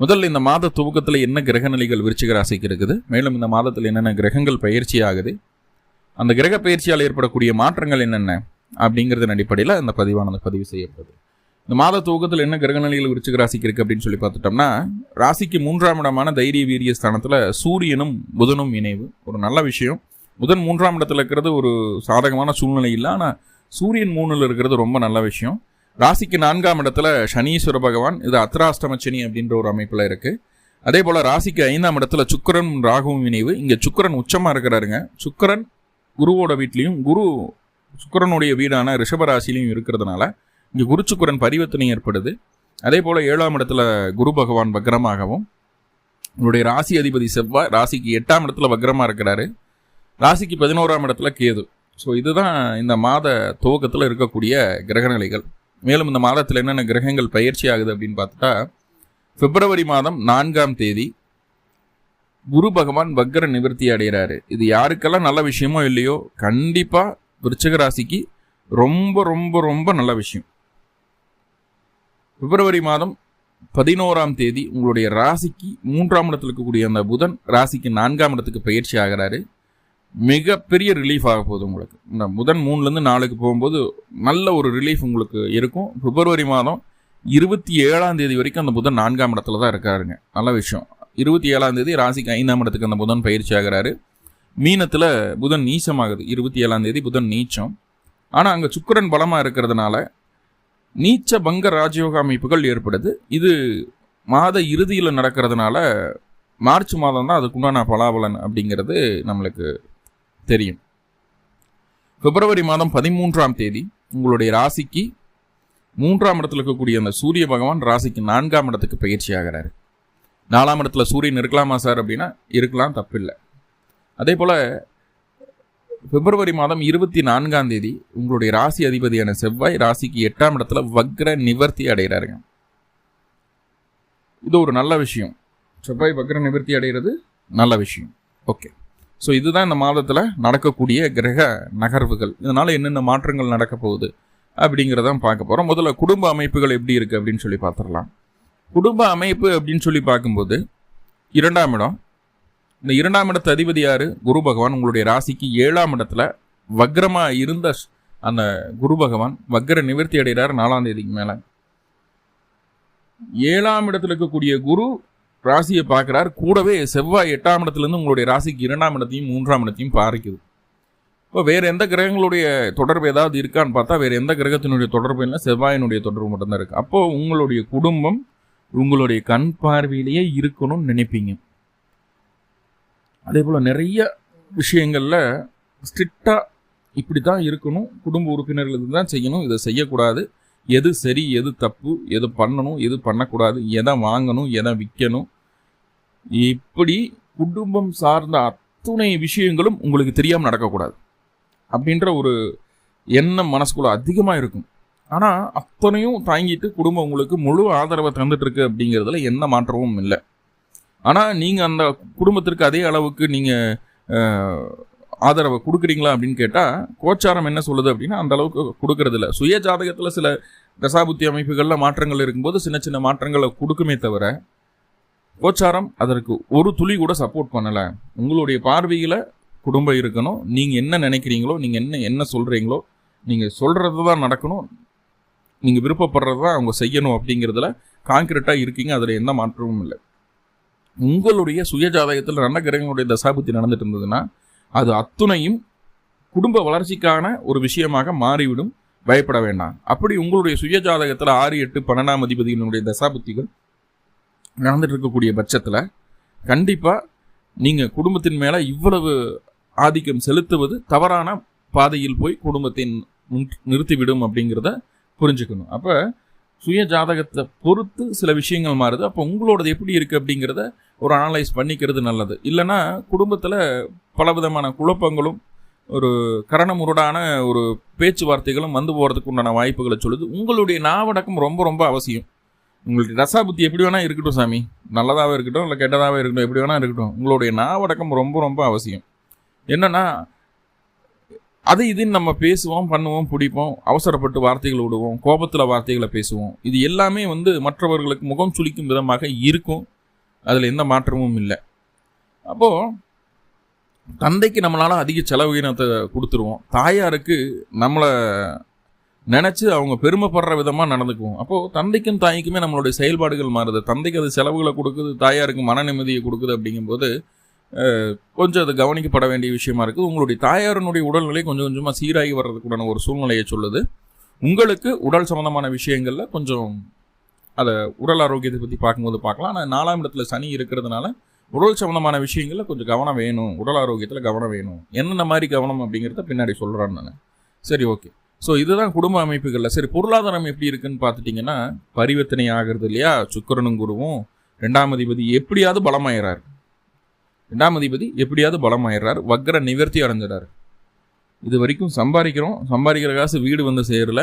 முதல்ல இந்த மாத துவக்கத்தில் என்ன கிரக நிலைகள் விருச்சிக ராசிக்கு இருக்குது? மேலும் இந்த மாதத்தில் என்னென்ன கிரகங்கள் பயிற்சி ஆகுது? அந்த கிரக பயிற்சியால் ஏற்படக்கூடிய மாற்றங்கள் என்னென்ன? அப்படிங்கிறதன் அடிப்படையில் இந்த பதிவானது பதிவு செய்யப்படுது. இந்த மாத துவக்கத்தில் என்ன கிரக நிலைகள் விருச்சிக ராசிக்கு இருக்குது அப்படின்னு சொல்லி பார்த்துட்டோம்னா ராசிக்கு மூன்றாம் இடமான தைரிய வீரிய ஸ்தானத்தில் சூரியனும் புதனும் இணைவு. ஒரு நல்ல விஷயம். புதன் மூன்றாம் இடத்துல இருக்கிறது ஒரு சாதகமான சூழ்நிலை இல்லை. ஆனால் சூரியன் மூணில் இருக்கிறது ரொம்ப நல்ல விஷயம். ராசிக்கு நான்காம் இடத்துல சனீஸ்வர பகவான் இது அத்ராஷ்டம சனி அப்படின்ற ஒரு அமைப்பில் இருக்குது அதே போல் ராசிக்கு ஐந்தாம் இடத்துல சுக்கரன் ராகுவும் இணைவு. இங்கே சுக்கரன் உச்சமாக இருக்கிறாருங்க. சுக்கரன் குருவோட வீட்லேயும் குரு சுக்கரனுடைய வீடான ரிஷபராசிலையும் இருக்கிறதுனால இங்கே குரு சுக்கரன் பரிவர்த்தனை ஏற்படுது. அதே போல் ஏழாம் இடத்துல குரு பகவான் வக்ரமாகவும் இவருடைய ராசி அதிபதி செவ்வாய் ராசிக்கு எட்டாம் இடத்துல வக்ரமாக இருக்கிறாரு. ராசிக்கு பதினோராம் இடத்துல கேது. ஸோ இதுதான் இந்த மாத துவக்கத்தில் இருக்கக்கூடிய கிரகநிலைகள். மேலும் இந்த மாதத்தில் என்னென்ன கிரகங்கள் பயிற்சி ஆகுது அப்படின்னு பார்த்துட்டா பிப்ரவரி மாதம் நான்காம் தேதி குரு பகவான் வக்கர நிவர்த்தி அடைகிறாரு இது யாருக்கெல்லாம் நல்ல விஷயமோ இல்லையோ கண்டிப்பாக விருச்சக ராசிக்கு ரொம்ப ரொம்ப ரொம்ப நல்ல விஷயம். பிப்ரவரி மாதம் பதினோராம் தேதி உங்களுடைய ராசிக்கு மூன்றாம் இடத்துல இருக்கக்கூடிய அந்த புதன் ராசிக்கு நான்காம் இடத்துக்கு பயிற்சி ஆகிறாரு. மிகப்பெரிய ரிலீஃப் ஆக போகுது உங்களுக்கு. இந்த முதன் மூணுலேருந்து நாலுக்கு போகும்போது நல்ல ஒரு ரிலீஃப் உங்களுக்கு இருக்கும். பிப்ரவரி மாதம் இருபத்தி ஏழாம் தேதி வரைக்கும் அந்த புதன் நான்காம் இடத்துல தான் இருக்காருங்க. நல்ல விஷயம். இருபத்தி ஏழாம் தேதி ராசிக்கு ஐந்தாம் இடத்துக்கு அந்த புதன் பயிற்சி ஆகிறாரு. மீனத்தில் புதன் நீச்சமாகுது. இருபத்தி ஏழாம் தேதி புதன் நீச்சம். ஆனால் அங்கே சுக்கரன் பலமாக இருக்கிறதுனால நீச்ச பங்க ராஜயோக அமைப்புகள் ஏற்படுது. இது மாத இறுதியில் நடக்கிறதுனால மார்ச் மாதம் தான் அதுக்குண்டான பலாபலன் அப்படிங்கிறது நம்மளுக்கு தெரியும். பிப்ரவரி மாதம் பதிமூன்றாம் தேதி உங்களுடைய ராசிக்கு மூன்றாம் இடத்துல இருக்கக்கூடிய அந்த சூரிய பகவான் ராசிக்கு நான்காம் இடத்துக்கு பயிற்சி ஆகிறாரு. நாலாம் இடத்துல சூரியன் இருக்கலாமா சார் அப்படின்னா இருக்கலாம் தப்பில்லை. அதே போல் பிப்ரவரி மாதம் இருபத்தி நான்காம் தேதி உங்களுடைய ராசி அதிபதியான செவ்வாய் ராசிக்கு எட்டாம் இடத்துல வக்ர நிவர்த்தி அடைகிறாருங்க. இது ஒரு நல்ல விஷயம். செவ்வாய் வக்ர நிவர்த்தி அடைகிறது நல்ல விஷயம். ஓகே. ஸோ இதுதான் இந்த மாதத்தில் நடக்கக்கூடிய கிரக நகர்வுகள். இதனால் என்னென்ன மாற்றங்கள் நடக்க போகுது அப்படிங்கிறதான் பார்க்க போகிறோம் முதல்ல குடும்ப அமைப்புகள் எப்படி இருக்குது அப்படின்னு சொல்லி பார்த்துடலாம். குடும்ப அமைப்பு அப்படின்னு சொல்லி பார்க்கும்போது இரண்டாம் இடம் இந்த இரண்டாம் இடத்து அதிபதி யார்? குரு பகவான். உங்களுடைய ராசிக்கு ஏழாம் இடத்துல வக்ரமாக இருந்த அந்த குரு பகவான் வக்ர நிவர்த்தி அடைகிறார் நாலாம் தேதிக்கு மேலே. ஏழாம் இடத்துல இருக்கக்கூடிய குரு ராசியை பார்க்குறார். கூடவே செவ்வாய் எட்டாம் இடத்துலேருந்து உங்களுடைய ராசிக்கு இரண்டாம் இடத்தையும் மூன்றாம் இடத்தையும் பாரிக்குது இப்போ வேறு எந்த கிரகங்களுடைய தொடர்பு ஏதாவது இருக்கான்னு பார்த்தா வேறு எந்த கிரகத்தினுடைய தொடர்பு இல்லை செவ்வாயினுடைய தொடர்பு மட்டும்தான் இருக்குது அப்போது உங்களுடைய குடும்பம் உங்களுடைய கண் பார்வையிலேயே இருக்கணும்னு நினைப்பீங்க. அதே போல் நிறைய விஷயங்களில் ஸ்ட்ரிக்டாக இப்படி தான் இருக்கணும். குடும்ப உறுப்பினர்களுக்கு தான் செய்யணும். இதை செய்யக்கூடாது. எது சரி எது தப்பு எது பண்ணணும் எது பண்ணக்கூடாது எதை வாங்கணும் எதை விற்கணும் இப்படி குடும்பம் சார்ந்த அத்துணை விஷயங்களும் உங்களுக்கு தெரியாமல் நடக்கக்கூடாது. அப்படின்ற ஒரு எண்ணம் மனசுக்குள்ள அதிகமாக இருக்கும். ஆனால் அத்தனையும் தாங்கிட்டு குடும்பம் உங்களுக்கு முழு ஆதரவை தந்துட்டுருக்கு அப்படிங்கிறதுல எந்த மாற்றமும் இல்லை. ஆனால் நீங்கள் அந்த குடும்பத்திற்கு அதே அளவுக்கு நீங்கள் ஆதரவை கொடுக்குறீங்களா அப்படின்னு கேட்டால் கோச்சாரம் என்ன சொல்லுது அப்படின்னா அந்த அளவுக்கு கொடுக்கறது இல்லை. சுய ஜாதகத்தில் சில தசாபுத்தி அமைப்புகளில் மாற்றங்கள் இருக்கும்போது சின்ன சின்ன மாற்றங்களை கொடுக்குமே தவிர கோச்சாரம் அதற்கு ஒரு துளி கூட சப்போர்ட் பண்ணலை. உங்களுடைய பார்வையில் குடும்பம் இருக்கணும். நீங்கள் என்ன நினைக்கிறீங்களோ நீங்கள் என்ன என்ன சொல்கிறீங்களோ நீங்கள் சொல்கிறது தான் நடக்கணும். நீங்கள் விருப்பப்படுறது தான் அவங்க செய்யணும் அப்படிங்கிறதுல கான்கிரீட்டாக இருக்கீங்க. அதில் எந்த மாற்றமும் இல்லை. உங்களுடைய சுயஜாதகத்தில் நல்ல கிரகங்களுடைய தசாபுத்தி நடந்துட்டு இருந்ததுன்னா அது அத்துணையும் குடும்ப வளர்ச்சிக்கான ஒரு விஷயமாக மாறிவிடும். பயப்பட வேண்டாம். அப்படி உங்களுடைய சுயஜாதகத்தில் ஆறு எட்டு பன்னெண்டாம் அதிபதிகளுடைய தசாபுத்திகள் நடந்துட்டு இருக்கக்கூடிய பட்சத்தில் கண்டிப்பாக நீங்கள் குடும்பத்தின் மேலே இவ்வளவு ஆதிக்கம் செலுத்துவது தவறான பாதையில் போய் குடும்பத்தின் நிறுத்திவிடும் அப்படிங்கிறத புரிஞ்சுக்கணும். அப்போ சுய ஜாதகத்தை பொறுத்து சில விஷயங்கள் மாறுது. அப்போ உங்களோடது எப்படி இருக்குது அப்படிங்கிறத ஒரு அனலைஸ் பண்ணிக்கிறது நல்லது. இல்லைன்னா குடும்பத்தில் பலவிதமான குழப்பங்களும் ஒரு கரணமுருடான ஒரு பேச்சுவார்த்தைகளும் வந்து போகிறதுக்கு உண்டான வாய்ப்புகளை சொல்லுது. உங்களுடைய நாவடக்கம் ரொம்ப ரொம்ப அவசியம். உங்களுக்கு ரசாபுத்தி எப்படி வேணால் இருக்கட்டும் சாமி. நல்லதாகவே இருக்கட்டும் இல்லை கெட்டதாகவே இருக்கட்டும் எப்படி வேணால் இருக்கட்டும். உங்களுடைய நாவடக்கம் ரொம்ப ரொம்ப அவசியம். என்னென்னா அது இதுன்னு நம்ம பேசுவோம் பண்ணுவோம் பிடிப்போம் அவசரப்பட்டு வார்த்தைகளை விடுவோம் கோபத்தில் வார்த்தைகளை பேசுவோம். இது எல்லாமே வந்து மற்றவர்களுக்கு முகம் சுளிக்கும் விதமாக இருக்கும். அதில் எந்த மாற்றமும் இல்லை. அப்போது தந்தைக்கு நம்மளால் அதிக செலவீனத்தை கொடுத்துருவோம். தாயாருக்கு நம்மளை நினச்சி அவங்க பெருமைப்படுற விதமாக நடந்துக்குவோம். அப்போது தந்தைக்கும் தாய்க்குமே நம்மளுடைய செயல்பாடுகள் மாறுது. தந்தைக்கு அது செலவுகளை கொடுக்குது தாயாருக்கு மன நிம்மதியை கொடுக்குது அப்படிங்கும்போது கொஞ்சம் அது கவனிக்கப்பட வேண்டிய விஷயமா இருக்குது. உங்களுடைய தாயாரனுடைய உடல்நிலை கொஞ்சம் கொஞ்சமாக சீராகி வர்றதுக்குடான ஒரு சூழ்நிலையை சொல்லுது. உங்களுக்கு உடல் சம்மந்தமான விஷயங்களில் கொஞ்சம் அதை உடல் ஆரோக்கியத்தை பற்றி பார்க்கும்போது பார்க்கலாம். ஆனால் நாலாம் இடத்துல சனி இருக்கிறதுனால உடல் சம்மந்தமான விஷயங்களில் கொஞ்சம் கவனம் வேணும். உடல் ஆரோக்கியத்தில் கவனம் வேணும். என்னென்ன மாதிரி கவனம் அப்படிங்கிறத பின்னாடி சொல்கிறான்னு நான். சரி ஓகே. ஸோ இதுதான் குடும்ப அமைப்புகளில். சரி பொருளாதாரம் எப்படி இருக்குன்னு பார்த்துட்டிங்கன்னா பரிவர்த்தனை ஆகிறது இல்லையா? சுக்கரனும் குருவும் ரெண்டாம் அதிபதி எப்படியாவது பலமாயிறார். ரெண்டாம் அதிபதி எப்படியாவது பலமாயிடுறார் வக்ர நிவர்த்தி அடைஞ்சிடார். இது வரைக்கும் சம்பாதிக்கிறோம். சம்பாதிக்கிற காசு வீடு வந்து சேரல.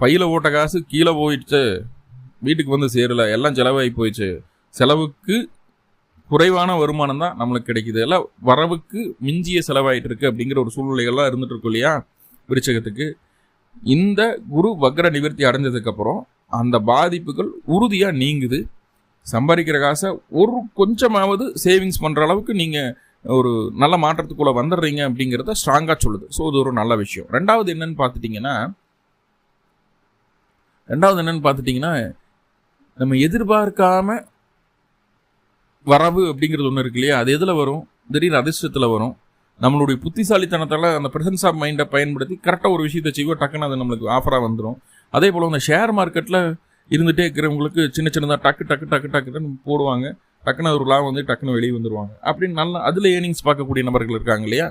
பையில் ஓட்ட காசு கீழே போயிடுச்சு. வீட்டுக்கு வந்து சேரல. எல்லாம் செலவாகி போயிடுச்சு. செலவுக்கு குறைவான வருமானம் தான் நம்மளுக்கு கிடைக்குது. எல்லாம் வரவுக்கு மிஞ்சிய செலவாயிட்டு இருக்கு அப்படிங்கிற ஒரு சூழ்நிலைகள்லாம் இருந்துட்டு இருக்கும் இல்லையா? விருச்சகத்துக்கு இந்த குரு வக்ர நிவர்த்தி அடைஞ்சதுக்கப்புறம் அந்த பாதிப்புகள் உறுதியாக நீங்குது. சம்பாதிக்கிற காசை ஒரு கொஞ்சமாவது சேவிங்ஸ் பண்ணுற அளவுக்கு நீங்கள் ஒரு நல்ல மாற்றத்துக்குள்ளே வந்துடுறீங்க அப்படிங்கிறத ஸ்ட்ராங்காக சொல்லுது. ஸோ இது ஒரு நல்ல விஷயம். ரெண்டாவது என்னன்னு பார்த்துட்டிங்கன்னா ரெண்டாவது என்னன்னு பார்த்துட்டிங்கன்னா நம்ம எதிர்பார்க்காம வரவு அப்படிங்கிறது ஒன்று இருக்கு இல்லையா? அது எதில் வரும்? திடீர்னு அதிர்ஷ்டத்தில் வரும். நம்மளுடைய புத்திசாலித்தனத்தால் அந்த ப்ரெசன்ஸ் ஆஃப் மைண்டை பயன்படுத்தி கரெக்டாக ஒரு விஷயத்தை செய்வோம் டக்குன்னு அது நம்மளுக்கு ஆஃபராக வந்துடும் அதே போல் அந்த ஷேர் மார்க்கெட்டில் இருந்துகிட்டே இருக்கிறவங்களுக்கு சின்ன சின்னதாக டக்கு டக்கு டக்கு டக்குன்னு போடுவாங்க. டக்குன்னு ஒரு லாபம் வந்து டக்குன்னு வெளியே வந்துடுவாங்க அப்படின்னு நல்லா அதில் ஏர்னிங்ஸ் பார்க்கக்கூடிய நபர்கள் இருக்காங்க இல்லையா?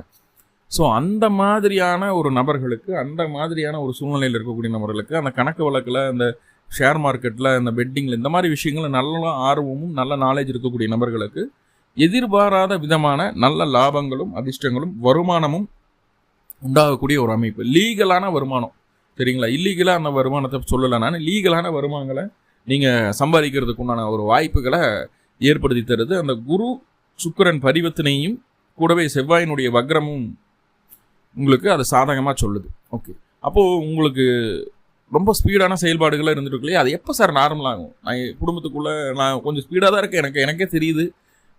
ஸோ அந்த மாதிரியான ஒரு நபர்களுக்கு அந்த மாதிரியான ஒரு சூழ்நிலையில் இருக்கக்கூடிய நபர்களுக்கு அந்த கணக்கு வழக்கில் அந்த ஷேர் மார்க்கெட்டில் அந்த பெட்டிங்கில் இந்த மாதிரி விஷயங்கள் நல்ல ஆர்வமும் நல்ல நாலேஜ் இருக்கக்கூடிய நபர்களுக்கு எதிர்பாராத விதமான நல்ல லாபங்களும் அதிர்ஷ்டங்களும் வருமானமும் உண்டாகக்கூடிய ஒரு அமைப்பு. லீகலான வருமானம். சரிங்களா? இல்லீகலாக அந்த வருமானத்தை சொல்லலை நான். லீகலான வருமானங்களை நீங்கள் சம்பாதிக்கிறதுக்கு உண்டான ஒரு வாய்ப்புகளை ஏற்படுத்தி தருது. அந்த குரு சுக்கரன் பரிவர்த்தனையும் கூடவே செவ்வாயினுடைய வக்ரமும் உங்களுக்கு அது சாதகமாக சொல்லுது. ஓகே அப்போது உங்களுக்கு ரொம்ப ஸ்பீடான செயல்பாடுகளாக இருந்துட்டு இல்லையா? அது எப்போ சார் நார்மல் ஆகும்? நான் குடும்பத்துக்குள்ளே நான் கொஞ்சம் ஸ்பீடாக தான் இருக்கேன். எனக்கு எனக்கே தெரியுது.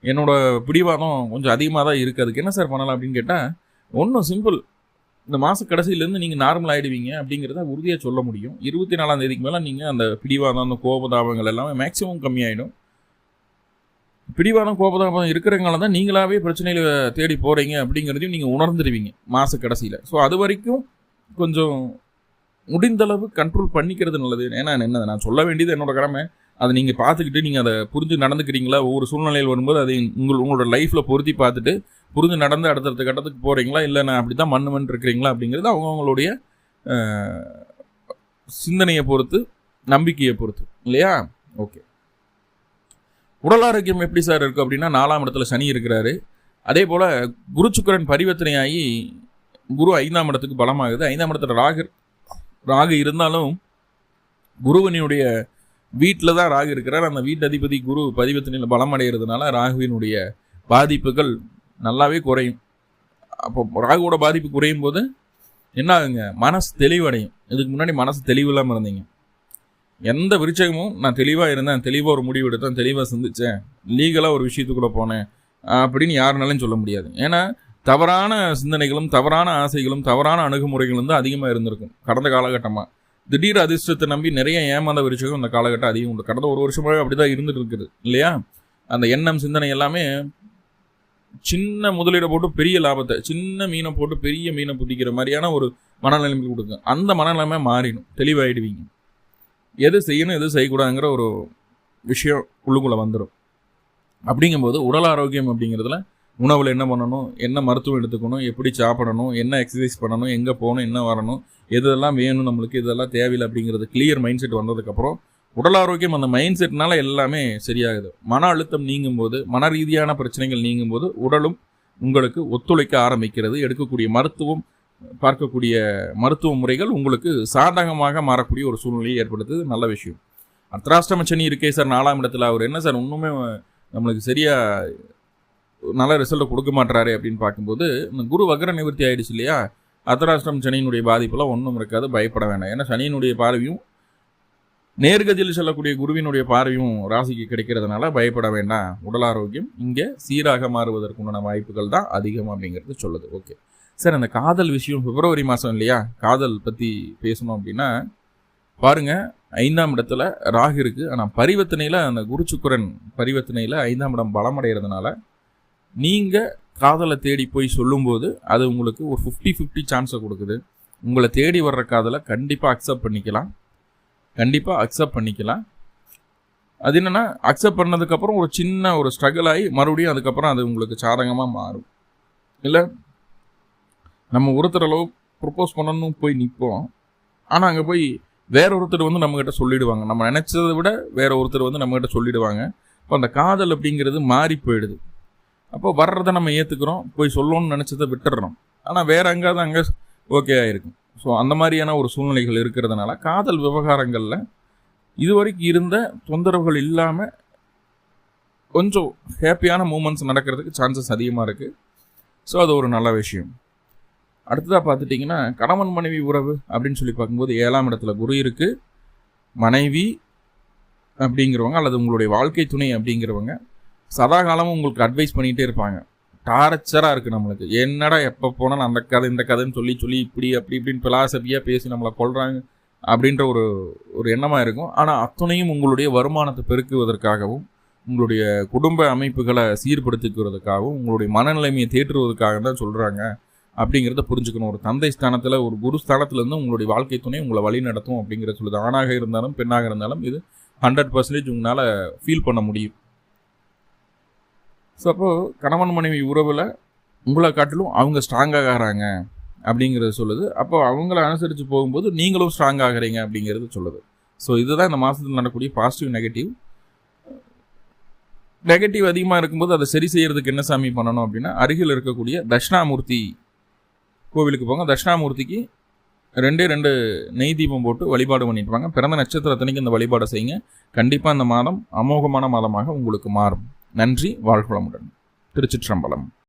என்னோட பிடிவாதம் கொஞ்சம் அதிகமாக தான் இருக்குது அதுக்கு என்ன சார் பண்ணலாம் அப்படின்னு கேட்டால் ஒன்றும் சிம்பிள் இந்த மாத கடைசியிலேருந்து நீங்கள் நார்மல் ஆகிடுவீங்க அப்படிங்கிறத உறுதியாக சொல்ல முடியும். இருபத்தி நாலாம் தேதிக்கு மேலே நீங்கள் அந்த பிடிவாதம் அந்த கோபதாபங்கள் எல்லாமே மேக்ஸிமம் கம்மியாயிடும். பிடிவாதம் கோபதாபம் இருக்கிறவங்கள தான் நீங்களாவே பிரச்சனையில் தேடி போகிறீங்க அப்படிங்கிறதையும் நீங்கள் உணர்ந்துடுவீங்க மாத கடைசியில். ஸோ அது வரைக்கும் கொஞ்சம் முடிந்தளவு கண்ட்ரோல் பண்ணிக்கிறது நல்லது. ஏன்னா என்ன நான் சொல்ல வேண்டியது என்னோடய கடமை. அதை நீங்கள் பார்த்துக்கிட்டு நீங்கள் அதை புரிஞ்சு நடந்துக்கிறீங்களா? ஒவ்வொரு சூழ்நிலையில் வரும்போது அதை உங்கள் உங்களோட லைஃப்பில் பொருத்தி பார்த்துட்டு புரிஞ்சு நடந்து அடுத்தடுத்த கட்டத்துக்கு போகிறீங்களா இல்லை நான் அப்படி தான் மண்ணுமன் இருக்கிறீங்களா? அப்படிங்கிறது அவங்கவுங்களுடைய சிந்தனையை பொறுத்து நம்பிக்கையை பொறுத்து. இல்லையா? ஓகே உடல் ஆரோக்கியம் எப்படி சார் இருக்குது அப்படின்னா நாலாம் இடத்துல சனி இருக்கிறாரு. அதே போல் குரு சுக்கரன் பரிவர்த்தனையாகி குரு ஐந்தாம் இடத்துக்கு பலமாகுது. ஐந்தாம் இடத்துல ராகு ராகு இருந்தாலும் குருவனியுடைய வீட்டில் தான் ராகு இருக்கிறார். அந்த வீட்டு அதிபதி குரு பதிவத்தினில் பலம் அடைகிறதுனால ராகுவினுடைய பாதிப்புகள் நல்லாவே குறையும். அப்போ ராகுவோட பாதிப்பு குறையும் போது என்ன ஆகுங்க? மனசு தெளிவடையும். இதுக்கு முன்னாடி மனசு தெளிவு இல்லாமல் இருந்தீங்க. எந்த விருச்சகமும் நான் தெளிவாக இருந்தேன் தெளிவாக ஒரு முடிவு எடுத்தேன் தெளிவாக சிந்திச்சேன் லீகலாக ஒரு விஷயத்துக்குள்ளே போனேன் அப்படின்னு யாருனாலும் சொல்ல முடியாது. ஏன்னா தவறான சிந்தனைகளும் தவறான ஆசைகளும் தவறான அணுகுமுறைகளும் தான் அதிகமாக இருந்திருக்கும். கடந்த காலகட்டமாக திடீர் அதிர்ஷ்டத்தை நம்பி நிறைய ஏமாந்த விருச்சகம் இந்த காலகட்டம் அதிகம் உண்டு. கடந்த ஒரு வருஷமாகவே அப்படி தான் இருந்துட்டு இருக்குது இல்லையா? அந்த எண்ணம் சிந்தனை எல்லாமே சின்ன முதலீடை போட்டு பெரிய லாபத்தை சின்ன மீனை போட்டு பெரிய மீனை பிடிக்கிற மாதிரியான ஒரு மனநிலைமை கொடுக்கும் அந்த மனநிலைமை மாறிடும். தெளிவாயிடுவீங்க. எது செய்யணும் எது செய்யக்கூடாதுங்கிற ஒரு விஷயம் உள்ளுக்குள்ளே வந்துடும் அப்படிங்கும்போது உடல் ஆரோக்கியம் அப்படிங்கிறதுல உணவில் என்ன பண்ணணும்? என்ன மருத்துவம் எடுத்துக்கணும்? எப்படி சாப்பிடணும்? என்ன எக்ஸசைஸ் பண்ணணும்? எங்கே போகணும்? என்ன வரணும்? எதெல்லாம் வேணும் நம்மளுக்கு? இதெல்லாம் தேவையில்லை அப்படிங்கிறது கிளியர் மைண்ட் செட் வந்ததுக்கப்புறம் உடல் ஆரோக்கியம் அந்த மைண்ட் செட்னால எல்லாமே சரியாகுது. மன அழுத்தம் நீங்கும் போது மன ரீதியான பிரச்சனைகள் நீங்கும் போது உடலும் உங்களுக்கு ஒத்துழைக்க ஆரம்பிக்கிறது. எடுக்கக்கூடிய மருத்துவம் பார்க்கக்கூடிய மருத்துவ முறைகள் உங்களுக்கு சாதகமாக மாறக்கூடிய ஒரு சூழ்நிலையை ஏற்படுத்துது. நல்ல விஷயம். அர்த்தராஷ்டம சனி இருக்கே சார். நாலாம் இடத்துல அவர் என்ன சார்? இன்னுமே நம்மளுக்கு சரியாக நல்ல ரிசல்ட்டை கொடுக்க மாட்டாரு அப்படின்னு பார்க்கும்போது இந்த குரு வக்ர நிவர்த்தி ஆயிடுச்சு இல்லையா? அர்த்தராஷ்டிரம் சனியினுடைய பாதிப்பெல்லாம் ஒன்றும் இருக்காது பயப்பட வேண்டாம். ஏன்னா சனியினுடைய பார்வையும் நேர்கதியில் செல்லக்கூடிய குருவினுடைய பார்வையும் ராசிக்கு கிடைக்கிறதுனால பயப்பட வேண்டாம். உடல் ஆரோக்கியம் இங்கே சீராக மாறுவதற்குண்டான வாய்ப்புகள் தான் அதிகம் அப்படிங்கிறது சொல்லுது. ஓகே சார் அந்த காதல் விஷயம் பிப்ரவரி மாதம் இல்லையா? காதல் பற்றி பேசணும் அப்படின்னா பாருங்க ஐந்தாம் இடத்துல ராகு இருக்கு. ஆனால் பரிவர்த்தனையில் அந்த குருச்சுக்குரன் பரிவர்த்தனையில் ஐந்தாம் இடம் பலமடைகிறதுனால நீங்கள் காதலை தேடி போய் சொல்லும்போது அது உங்களுக்கு ஒரு ஃபிஃப்டி ஃபிஃப்டி சான்ஸை கொடுக்குது. உங்களை தேடி வர்ற காதலை கண்டிப்பாக அக்செப்ட் பண்ணிக்கலாம். கண்டிப்பாக அக்செப்ட் பண்ணிக்கலாம். அது என்னென்னா அக்செப்ட் பண்ணதுக்கப்புறம் ஒரு சின்ன ஒரு ஸ்ட்ரகிள் ஆகி மறுபடியும் அதுக்கப்புறம் அது உங்களுக்கு சாதகமாக மாறும். இல்லை? நம்ம ஒருத்தர் அளவு ப்ரொப்போஸ் பண்ணணும் போய் நிற்போம் ஆனால் அங்கே போய் வேற ஒருத்தர் வந்து நம்மக்கிட்ட சொல்லிடுவாங்க. நம்ம நினச்சதை விட வேற ஒருத்தர் வந்து நம்மக்கிட்ட சொல்லிடுவாங்க. இப்போ அந்த காதல் அப்படிங்கிறது மாறி போயிடுது. அப்போ வர்றதை நம்ம ஏற்றுக்கிறோம் போய் சொல்லணும்னு நினச்சதை விட்டுடுறோம் ஆனால் வேற எங்காவது அங்கே ஓகே ஆகிருக்கும் ஸோ அந்த மாதிரியான ஒரு சூழ்நிலைகள் இருக்கிறதுனால காதல் விவகாரங்களில் இதுவரைக்கும் இருந்த தொந்தரவுகள் இல்லாமல் கொஞ்சம் ஹாப்பியான மூமெண்ட்ஸ் நடக்கிறதுக்கு சான்சஸ் அதிகமாக இருக்குது ஸோ அது ஒரு நல்ல விஷயம். அடுத்ததாக பார்த்துட்டிங்கன்னா கணவன் மனைவி உறவு அப்படின்னு சொல்லி பார்க்கும்போது ஏழாம் இடத்துல குரு இருக்குது மனைவி அப்படிங்கிறவங்க அல்லது உங்களுடைய வாழ்க்கை துணை அப்படிங்கிறவங்க சதா காலமும் உங்களுக்கு அட்வைஸ் பண்ணிகிட்டே இருப்பாங்க. டார்ச்சராக இருக்குது நம்மளுக்கு. என்னடா எப்போ போனாலும் அந்த கதை இந்த கதைன்னு சொல்லி சொல்லி இப்படி அப்படி இப்படின்னு பிலாசபியாக பேசி நம்மளை கொள்கிறாங்க அப்படின்ற ஒரு ஒரு எண்ணமாக இருக்கும். ஆனால் அத்துணையும் உங்களுடைய வருமானத்தை பெருக்குவதற்காகவும் உங்களுடைய குடும்ப அமைப்புகளை சீர்படுத்திக்கிறதுக்காகவும் உங்களுடைய மனநிலைமையை தேற்றுவதற்காக தான் சொல்கிறாங்க அப்படிங்கிறத புரிஞ்சுக்கணும். ஒரு தந்தை ஸ்தானத்தில் ஒரு குரு ஸ்தானத்துலேருந்து உங்களுடைய வாழ்க்கை துணை உங்களை வழி நடத்தும் அப்படிங்கிற சொல்லுது. ஆணாக இருந்தாலும் பெண்ணாக இருந்தாலும் இது ஹண்ட்ரட் பர்சன்டேஜ் உங்களால் ஃபீல் பண்ண முடியும். ஸோ அப்போது கணவன் மனைவி உறவில் உங்களை காட்டிலும் அவங்க ஸ்ட்ராங்காக ஆகிறாங்க அப்படிங்கிறது சொல்லுது. அப்போ அவங்கள அனுசரித்து போகும்போது நீங்களும் ஸ்ட்ராங் ஆகிறீங்க அப்படிங்கிறது சொல்லுது. ஸோ இதுதான் இந்த மாதத்தில் நடக்கக்கூடிய பாசிட்டிவ் நெகட்டிவ் நெகட்டிவ் அதிகமாக இருக்கும்போது அதை சரி செய்கிறதுக்கு என்ன சாமி பண்ணணும் அப்படின்னா அருகில் இருக்கக்கூடிய தட்சிணாமூர்த்தி கோவிலுக்கு போங்க. தட்சிணாமூர்த்திக்கு ரெண்டே ரெண்டு நெய் தீபம் போட்டு வழிபாடு பண்ணிட்டு வாங்க. பிறந்த நட்சத்திரத்தனைக்கு இந்த வழிபாடை செய்யுங்க. கண்டிப்பாக இந்த மாதம் அமோகமான மாதமாக உங்களுக்கு மாறும். நன்றி வாழ்குளமுடன் திருச்சிற்றம்பலம்.